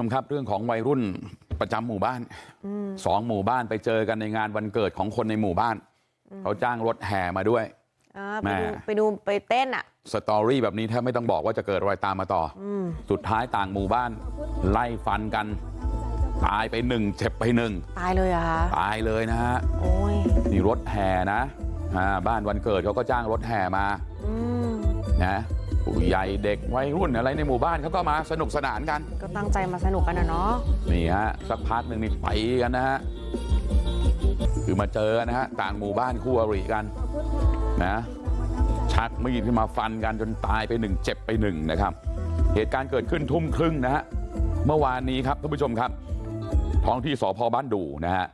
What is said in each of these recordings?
คุณผู้ชมครับเรื่องของวัยรุ่นประจำหมู่บ้านสองหมู่บ้านไปเจอกันในงานวันเกิดของคนในหมู่บ้านเขาจ้างรถแห่มาด้วยอ่าแม่ไปดูไปดูไปเต้นอะสตอรี่แบบนี้แทบไม่ต้องบอกว่าจะเกิดอะไรตามมาต่ออสุดท้ายต่างหมู่บ้านไล่ฟันกันตายไปหนึ่งเจ็บไปหนึ่งตายเลยเหรอะคะตายเลยนะฮะโอ้ยนี่รถแห่นะอ่าบ้านวันเกิดเขาก็จ้างรถแห่มาอืมนะ ผู้ใหญ่เด็กวัยรุ่นอะไรในหมู่บ้านเขาก็มาสนุกสนานกัน ก็ตั้งใจมาสนุกกันนะเนาะนี่ฮะสักพักหนึ่งนี่ไปกันนะฮะคือมาเจอนะฮะต่างหมู่บ้านคู่อริกันนะชักมีดขึ้นมาฟันกันจนตายไปหนึ่งเจ็บไปหนึ่งนะครับ เหตุการณ์เกิดขึ้นทุ่มครึ่งนะฮะเมื่อวานนี้ครับท่านผู้ชมครับท้องที่สพบ้านดูนะฮะ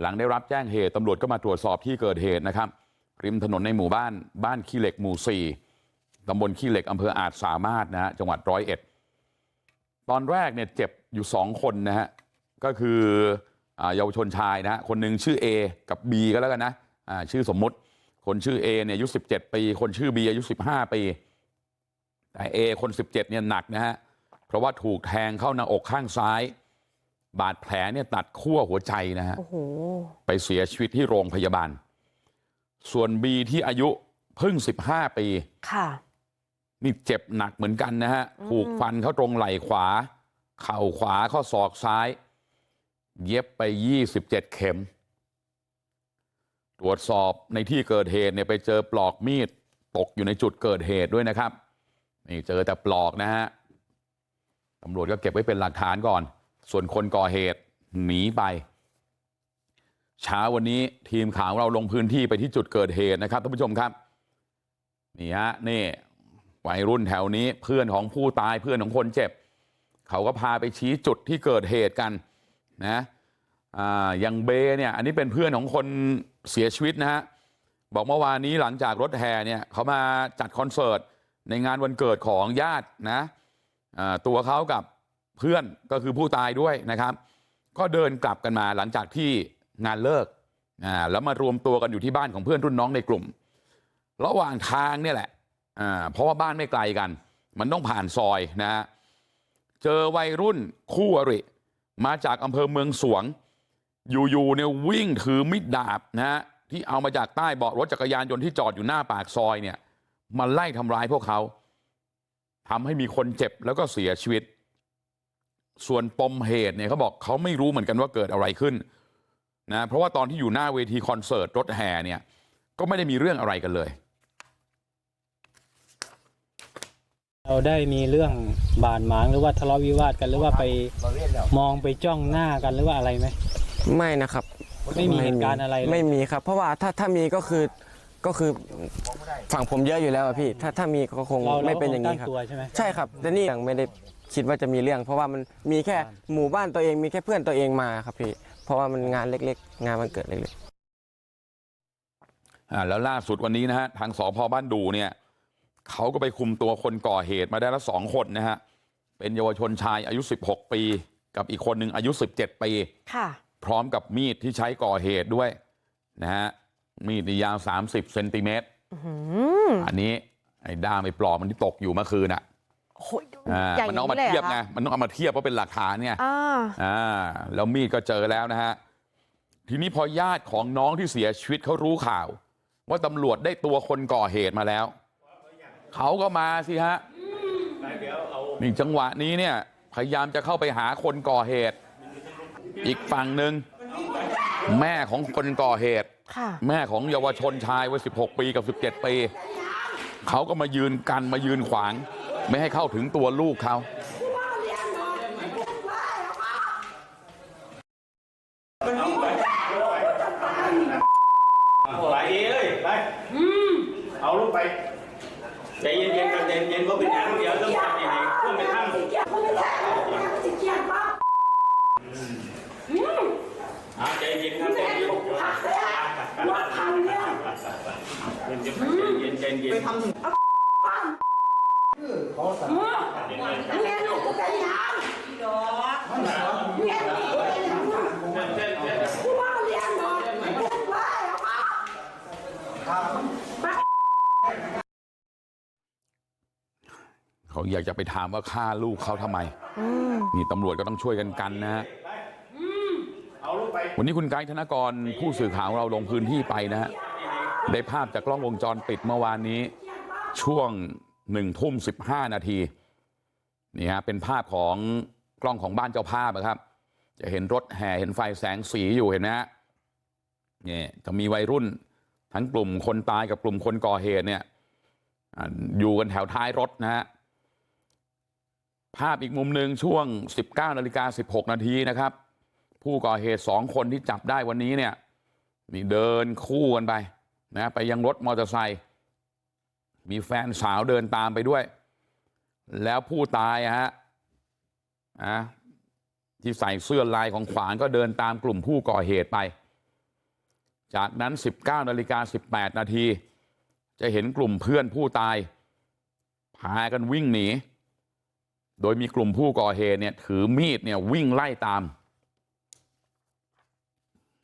หลังได้รับแจ้งเหตุตำรวจก็มาตรวจสอบที่เกิดเหตุนะครับริมถนนในหมู่บ้านบ้านขี้เหล็กหมู่สี่ ตำบลขี้เหล็กอำเภออาจสามารถนะฮะจังหวัดร้อยเอ็ดตอนแรกเนี่ยเจ็บอยู่สองคนนะฮะก็คืออ่าเยาวชนชายนะฮะคนหนึ่งชื่อ A กับ B ก็แล้วกันนะอ่าชื่อสมมุติคนชื่อ A เนี่ยอายุ17ปีคนชื่อ B อายุ15ปีแต่ A คน17เนี่ยหนักนะฮะเพราะว่าถูกแทงเข้าหน้าอกข้างซ้ายบาดแผลเนี่ยตัดขั้วหัวใจนะฮะโอ้โหไปเสียชีวิตที่โรงพยาบาลส่วน B ที่อายุเพิ่ง15ปีค่ะ นี่เจ็บหนักเหมือนกันนะฮะถูกฟันเข้าตรงไหล่ขวาเข่าขวาข้อศอกซ้ายเย็บไป27เข็มตรวจสอบในที่เกิดเหตุเนี่ยไปเจอปลอกมีดตกอยู่ในจุดเกิดเหตุด้วยนะครับนี่เจอแต่ปลอกนะฮะตำรวจก็เก็บไว้เป็นหลักฐานก่อนส่วนคนก่อเหตุหนีไปเช้าวันนี้ทีมข่าวของเราลงพื้นที่ไปที่จุดเกิดเหตุนะครับท่านผู้ชมครับนี่ฮะนี่ วัยรุ่นแถวนี้เพื่อนของผู้ตายเพื่อนของคนเจ็บเขาก็พาไปชี้จุดที่เกิดเหตุกันนะอย่างเบเนี่ยอันนี้เป็นเพื่อนของคนเสียชีวิตนะฮะบอกเมื่อวานนี้หลังจากรถแห่เนี่ยเขามาจัดคอนเสิร์ตในงานวันเกิดของญาตินะตัวเขากับเพื่อนก็คือผู้ตายด้วยนะครับ ก็เดินกลับกันมาหลังจากที่งานเลิกแล้วมารวมตัวกันอยู่ที่บ้านของเพื่อนรุ่นน้องในกลุ่ม ระหว่างทางเนี่ยแหละ อ่าเพราะว่าบ้านไม่ไกลกันมันต้องผ่านซอยนะฮะเจอวัยรุ่นคู่อริมาจากอำเภอเมืองสวงอยู่ๆเนี่ยวิ่งถือมิดดาบนะฮะที่เอามาจากใต้เบาะรถจักรยานยนต์ที่จอดอยู่หน้าปากซอยเนี่ยมาไล่ทำร้ายพวกเขาทำให้มีคนเจ็บแล้วก็เสียชีวิตส่วนปมเหตุเนี่ยเขาบอกเขาไม่รู้เหมือนกันว่าเกิดอะไรขึ้นนะเพราะว่าตอนที่อยู่หน้าเวทีคอนเสิร์ตรถแห่เนี่ยก็ไม่ได้มีเรื่องอะไรกันเลย เราได้มีเรื่องบาดหมางหรือว่าทะเลาะวิวาทกันหรือว่าไปมองไปจ้องหน้ากันหรือว่าอะไรไหมไม่นะครับ ไม่มีเหตุการณ์อะไรเลยไม่มีครับ เพราะว่าถ้าถ้ามีก็คือก็คือฝั่งผมเยอะอยู่แล้วอะพี่ ถ้าถ้ามีก็คงเราไม่เป็นอย่างนี้นี้ครับตัวใช่ไหม ใช่ครับแต่นี่ยังไม่ได้คิดว่าจะมีเรื่อง เพราะว่ามันมีแค่หมู่บ้านตัวเองมีแค่เพื่อนตัวเองมาครับพี่ เพราะว่ามันงานเล็ก ๆ งานมันเกิดเล็กๆอ่าแล้วล่าสุดวันนี้นะฮะทางสพบ้านดูเนี่ย เขาก็ไปคุมตัวคนก่อเหตุมาได้แล้วสองคนนะฮะเป็นเยาวชนชายอายุ16ปีกับอีกคนหนึ่งอายุ17ปีค่ะพร้อมกับมีดที่ใช้ก่อเหตุด้วยนะฮะมีดนี่ยาว30เซนติเมตรอื้อหืออันนี้ไอ้ด้ามไอ้ปลอกมันที่ตกอยู่เมื่อคืนอะโอ้ยอ่าใหญ่มันต้องเอามาลเทียบหรไงคะมันต้องเอามาเทียบเพราะเป็นหลักฐานเนี่ยอ่าอ่าแล้วมีดก็เจอแล้วนะฮะทีนี้พอญาติของน้องที่เสียชีวิตเขารู้ข่าวว่าตำรวจได้ตัวคนก่อเหตุมาแล้ว เขาก็มาสิฮะนี่จังหวะนี้เนี่ยพยายามจะเข้าไปหาคนก่อเหตุอีกฝั่งหนึ่งแม่ของคนก่อเหตุค่ะแม่ของเยาวชนชายวัย16ปีกับ17ปีเขาก็มายืนกันมายืนขวางไม่ให้เข้าถึงตัวลูกเขา ไปเอ้ยไปเอาลูกไปใจเย็นๆกันใจเย็นๆก็เป็นอย่างเดียวต้องทำยังไงเพื่อไปทำอ่าใจเย็นครับใจเย็น ใจเย็นใจเย็นเขาอยากจะไปถามว่าฆ่าลูกเขาทำไมอืมนี่ตำรวจก็ต้องช่วยกันกันนะฮะเอาลูกไปวันนี้คุณไกด์ธนกรผู้สื่อข่าวของเราลงพื้นที่ไปนะฮะ ได้ภาพจากกล้องวงจรปิดเมื่อวานนี้ช่วงหนึ่งทุ่มสิบห้านาทีนี่ฮะเป็นภาพของกล้องของบ้านเจ้าภาพอะครับจะเห็นรถแห่เห็นไฟแสงสีอยู่เห็นไหมฮะนี่จะมีวัยรุ่นทั้งกลุ่มคนตายกับกลุ่มคนก่อเหตุเนี่ยอ่าอยู่กันแถวท้ายรถนะฮะภาพอีกมุมหนึ่งช่วง 19นาฬิกา16นาทีนะครับ ผู้ก่อเหตุสองคนที่จับได้วันนี้เนี่ยนี่เดินคู่กันไป นะไปยังรถมอเตอร์ไซค์มีแฟนสาวเดินตามไปด้วยแล้วผู้ตายฮะอะที่ใส่เสื้อลายของขวางก็เดินตามกลุ่มผู้ก่อเหตุไปจากนั้น19นาฬิกา18นาทีจะเห็นกลุ่มเพื่อนผู้ตายพากันวิ่งหนีโดยมีกลุ่มผู้ก่อเหตุเนี่ยถือมีดเนี่ยวิ่งไล่ตาม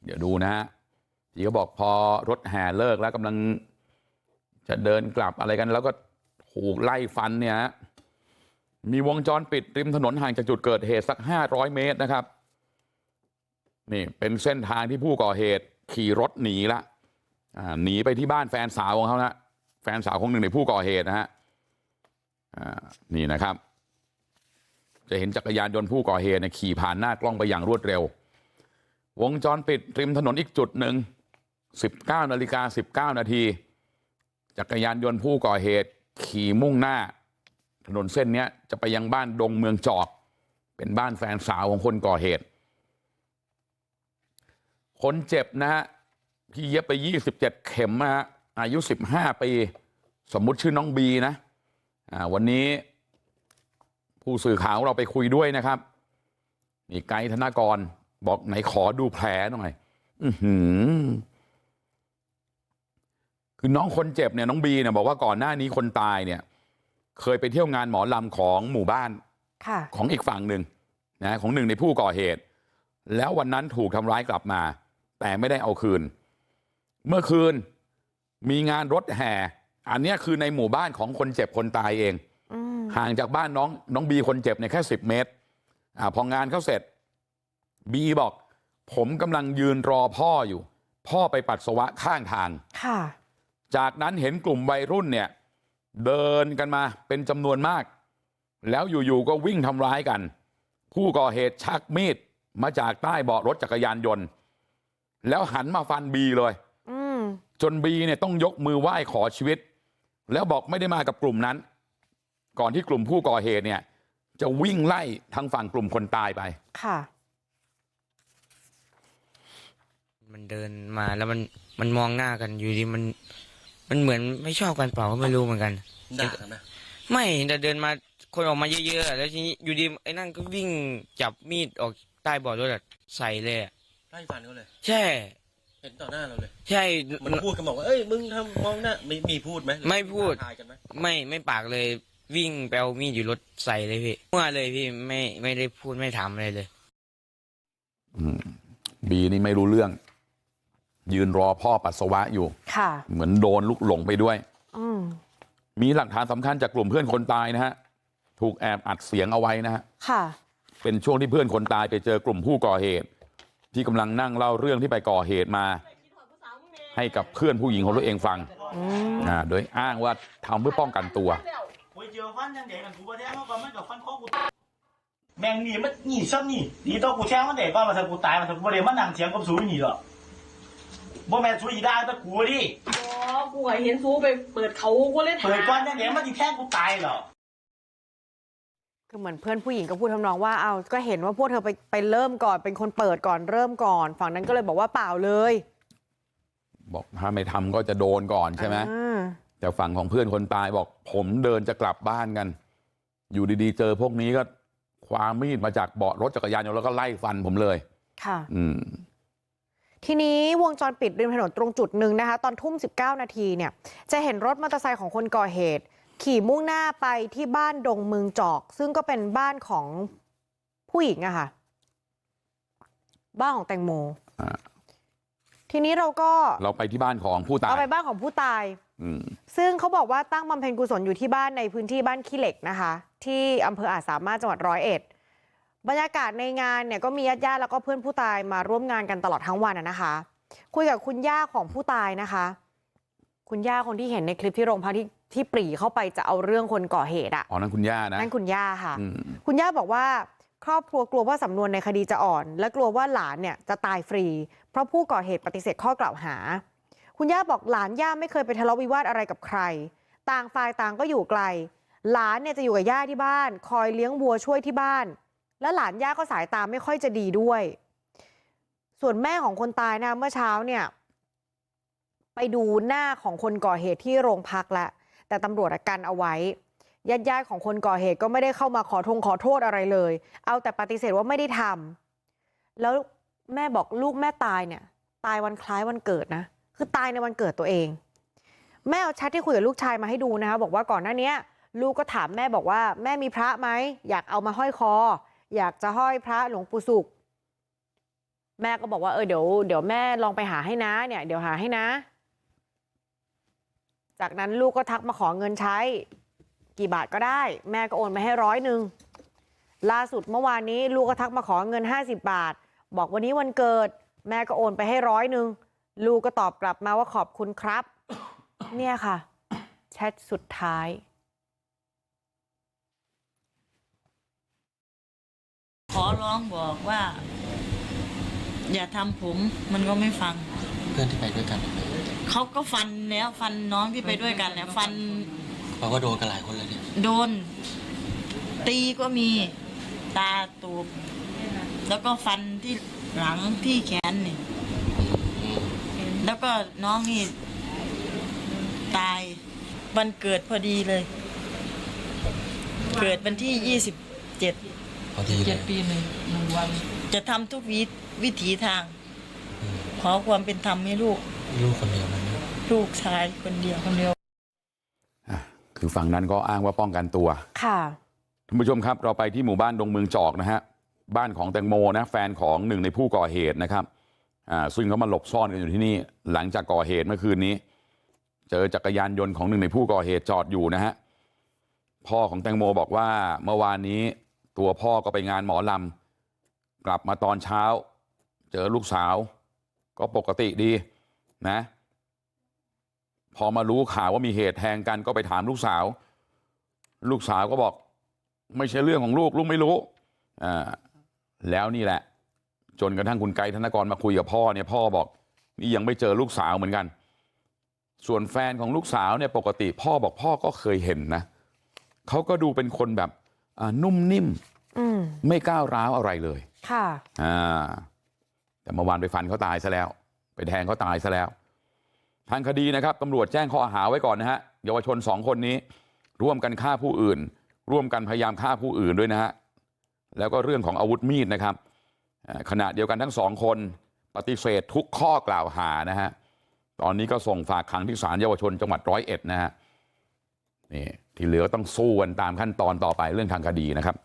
เดี๋ยวดูนะฮะ ที่เขาบอกพอรถแห่เลิกแล้วกำลังจะเดินกลับอะไรกันแล้วก็ถูกไล่ฟันเนี่ยมีวงจรปิดริมถนนห่างจากจุดเกิดเหตุสัก500เมตรนะครับนี่เป็นเส้นทางที่ผู้ก่อเหตุขี่รถหนีละอ่าหนีไปที่บ้านแฟนสาวของเขานะแฟนสาวของหนึ่งในผู้ก่อเหตุนะฮะนี่นะครับ จะเห็นจักรยานยนต์ผู้ก่อเหตุเนี่ยขี่ผ่านหน้ากล้องไปอย่างรวดเร็ววงจรปิดริมถนนอีกจุดหนึ่ง 19นาฬิกา19นาทีจักรยานยนต์ผู้ก่อเหตุขี่มุ่งหน้าถนนเส้นนี้จะไปยังบ้านดงเมืองจอกเป็นบ้านแฟนสาวของคนก่อเหตุคนเจ็บนะฮะที่เย็บไป27เข็มนะฮะอายุ15ปีสมมุติชื่อน้องบีนะวันนี้ผู้สื่อข่าวของเราไปคุยด้วยนะครับนี่ไกด์ธนกรบอกไหนขอดูแผลหน่อยอือหือ คือน้องคนเจ็บเนี่ยน้องบีเนี่ยบอกว่าก่อนหน้านี้คนตายเนี่ยเคยไปเที่ยวงานหมอลำของหมู่บ้านค่ะของอีกฝั่งหนึ่งนะของหนึ่งในผู้ก่อเหตุแล้ววันนั้นถูกทำร้ายกลับมาแต่ไม่ได้เอาคืนเมื่อคืนมีงานรถแห่อันเนี้ยคือในหมู่บ้านของคนเจ็บคนตายเองอืมห่างจากบ้านน้องน้องบีคนเจ็บเนี่ยแค่สิบเมตรอ่าพองานเขาเสร็จบีบอกผมกำลังยืนรอพ่ออยู่พ่อไปปัสสาวะข้างทางค่ะ จากนั้นเห็นกลุ่มวัยรุ่นเนี่ยเดินกันมาเป็นจำนวนมากแล้วอยู่ๆก็วิ่งทำร้ายกันผู้ก่อเหตุชักมีดมาจากใต้เบาะรถจักรยานยนต์แล้วหันมาฟันบีเลยอืมจนบีเนี่ยต้องยกมือไหว้ขอชีวิตแล้วบอกไม่ได้มากับกลุ่มนั้นก่อนที่กลุ่มผู้ก่อเหตุเนี่ยจะวิ่งไล่ทางฝั่งกลุ่มคนตายไปค่ะมันเดินมาแล้วมันมันมองหน้ากันอยู่ดีมัน มันเหมือนไม่ชอบกันเปล่าก็ไม่รู้เหมือนกัน ด่ากันไหมไม่แต่เดินมาคนออกมาเยอะๆอะแล้วทีนี้อยู่ดีไอ้นั่นก็วิ่งจับมีดออกใต้เบาะรถอะใส่เลยอะไล่ฟันเขาเลย ใช่ เห็นต่อหน้าเราเลย ใช่ มันพูดกันบอกว่า เอ้ย มึงทำมองหน้ามีมีพูดไหมไม่พูด ท้าทายกันไหมไม่ไม่ปากเลยวิ่งไปเอามีดอยู่รถใส่เลยพี่เมื่อเลยพี่ไม่ไม่ได้พูดไม่ถามอะไรเลย อืมบีนี่ไม่รู้เรื่อง ยืนรอพ่อปัสสาวะอยู่ค่ะเหมือนโดนลุกหลงไปด้วยอืมมีหลักฐานสำคัญจากกลุ่มเพื่อนคนตายนะฮะถูกแอบอัดเสียงเอาไว้นะฮะค่ะเป็นช่วงที่เพื่อนคนตายไปเจอกลุ่มผู้ก่อเหตุที่กำลังนั่งเล่าเรื่องที่ไปก่อเหตุมาให้กับเพื่อนผู้หญิงของตัวเองฟังอืมอ่าโดยอ้างว่าทำเพื่อป้องกันตัวโอ้ยเจอฟันยังเด็กกันกูบ่แท้งเขาก่อนมันกับฟันคอกูแม่งนี่มันนี่ซ้ำนี่ดีต่อกูแท้งมันเด็กก่อนมาถ้ากูตายมาถ้ากูบ่ได้มานั่งเถียงกับสูนี่หรอก บ่แม่นสูอีได้ตะกูดิอ๋อกูก็เห็นซูไปเปิดเขากูเลยถาม เปิดก่อนยังเด็กมันสิแท้งกูตายเหรอ คือเหมือนเพื่อนผู้หญิงก็พูดทำนองว่าเอาก็เห็นว่าพวกเธอไปไปเริ่มก่อนเป็นคนเปิดก่อนเริ่มก่อน ฝั่งนั้นก็เลยบอกว่าเปล่าเลยบอกถ้าไม่ทำก็จะโดนก่อนใช่ไหมอ่าแต่ฝั่งของเพื่อนคนตายบอก ผมเดินจะกลับบ้านกัน อยู่ดีๆ เจอพวกนี้ก็คว้ามีดมาจากเบาะรถจักรยานยนต์แล้วก็ไล่ฟันผมเลย ค่ะ อืม ทีนี้วงจรปิดริมถนนตรงจุดหนึ่งนะคะตอนทุ่ม19นาทีเนี่ยจะเห็นรถมอเตอร์ไซค์ของคนก่อเหตุ ขี่มุ่งหน้าไปที่บ้านดงเมืองจอก ซึ่งก็เป็นบ้านของผู้หญิงอะค่ะ บ้านของแตงโมอ่าทีนี้เราก็เราไปที่บ้านของผู้ตายเอาไปบ้านของผู้ตายอืมซึ่งเขาบอกว่าตั้งบำเพ็ญกุศลอยู่ที่บ้านในพื้นที่บ้านขี้เหล็กนะคะ ที่อำเภออาจสามารถจังหวัดร้อยเอ็ด บรรยากาศในงานเนี่ยก็มีญาติญาติๆแล้วก็เพื่อนผู้ตายมาร่วมงานกันตลอดทั้งวันอะนะคะคุยกับคุณย่าของผู้ตายนะคะ คุณย่าคนที่เห็นในคลิปที่โรงพักที่ที่ปรีเข้าไปจะเอาเรื่องคนก่อเหตุอะอ๋อนั่นคุณย่านะนั่นคุณย่าค่ะอืมคุณย่าบอกว่าครอบครัวกลัวว่าสำนวนในคดีจะอ่อน และกลัวว่าหลานเนี่ยจะตายฟรี เพราะผู้ก่อเหตุปฏิเสธข้อกล่าวหา คุณย่าบอกหลานย่าไม่เคยไปทะเลาะวิวาทอะไรกับใคร ต่างฝ่ายต่างก็อยู่ไกล หลานเนี่ยจะอยู่กับย่าที่บ้าน คอยเลี้ยงวัวช่วยที่บ้านและ หลานย่าก็สายตาไม่ค่อยจะดีด้วยส่วนแม่ของคนตายนะเมื่อเช้าเนี่ยไปดูหน้าของคนก่อเหตุที่โรงพักแล้วแต่ตำรวจกันเอาไว้ญาติญาติๆของคนก่อเหตุก็ไม่ได้เข้ามาขอทงขอโทษอะไรเลยเอาแต่ปฏิเสธว่าไม่ได้ทำแล้วแม่บอกลูกแม่ตายเนี่ยตายวันคล้ายวันเกิดนะคือตายในวันเกิดตัวเองแม่เอาแชทที่คุยกับลูกชายมาให้ดูนะคะบอกว่าก่อนหน้านี้ลูกก็ถามแม่บอกว่าแม่มีพระไหมอยากเอามาห้อยคอ อยากจะห้อยพระหลวงปู่สุขแม่ก็บอกว่าเออเดี๋ยวเดี๋ยวแม่ลองไปหาให้นะเนี่ยเดี๋ยวหาให้นะ จากนั้นลูกก็ทักมาขอเงินใช้ กี่บาทก็ได้ แม่ก็โอนไปให้ร้อยหนึ่งล่าสุดเมื่อวานนี้ลูกก็ทักมาขอเงิน50บาท บอกวันนี้วันเกิด แม่ก็โอนไปให้ร้อยหนึ่งลูกก็ตอบกลับมาว่าขอบคุณครับ เนี่ยค่ะ แชทสุดท้าย ขอร้องบอกว่า อย่าทำผมมันก็ไม่ฟัง เพื่อนที่ไปด้วยกันเขาก็ฟันแล้วฟันน้องที่ไปด้วยกันเนี่ยฟันเขาก็โดนกันหลายคนเลยเนี่ยโดน ตีก็มีตาตูบแล้วก็ฟันที่หลังที่แขนนี่แล้วก็น้องนี่ตายวันเกิดพอดีเลย เกิดวันที่ยี่สิบเจ็ด พอดีเลยจะทำทุกวิวิถีทางขอความเป็นธรรมให้ลูก ลูกคนเดียวมันนะลูกชายคนเดียวคนเดียว อะคือฝั่งนั้นก็อ้างว่าป้องกันตัว ค่ะ ท่านผู้ชมครับเราไปที่หมู่บ้านดงเมืองจอกนะฮะบ้านของแตงโมนะแฟนของหนึ่งในผู้ก่อเหตุนะครับอ่าซึ่งเขามาหลบซ่อนกันอยู่ที่นี่ หลังจากก่อเหตุเมื่อคืนนี้ เจอจักรยานยนต์ของหนึ่งในผู้ก่อเหตุจอดอยู่นะฮะพ่อของแตงโมบอกว่าเมื่อวานนี้ ตัวพ่อก็ไปงานหมอลำกลับมาตอนเช้าเจอลูกสาวก็ปกติดีนะพอมารู้ข่าวว่ามีเหตุแทงกันก็ไปถามลูกสาวลูกสาวก็บอกไม่ใช่เรื่องของลูกลูกไม่รู้แล้วนี่แหละจนกระทั่งคุณไกด์ธนกรมาคุยกับพ่อเนี่ยพ่อบอกนี่ยังไม่เจอลูกสาวเหมือนกันส่วนแฟนของลูกสาวเนี่ยปกติพ่อบอกพ่อก็เคยเห็นนะเขาก็ดูเป็นคนแบบ นุ่มนิ่มอืมไม่ก้าวร้าวอะไรเลยค่ะอ่าแต่เมื่อวานไปฟันเขาตายซะแล้วไปแทงเขาตายซะแล้วทางคดีนะครับตำรวจแจ้งข้อหาไว้ก่อนนะฮะเยาวชนสองคนนี้ร่วมกันฆ่าผู้อื่นร่วมกันพยายามฆ่าผู้อื่นด้วยนะฮะแล้วก็เรื่องของอาวุธมีดนะครับอ่าขณะเดียวกันทั้งสองคนปฏิเสธทุกข้อกล่าวหานะฮะตอนนี้ก็ส่งฝากขังที่ศาลเยาวชนจังหวัดร้อยเอ็ดนะฮะนี่ ที่เหลือต้องสู้กันตามขั้นตอนต่อไปเรื่องทางคดีนะครับ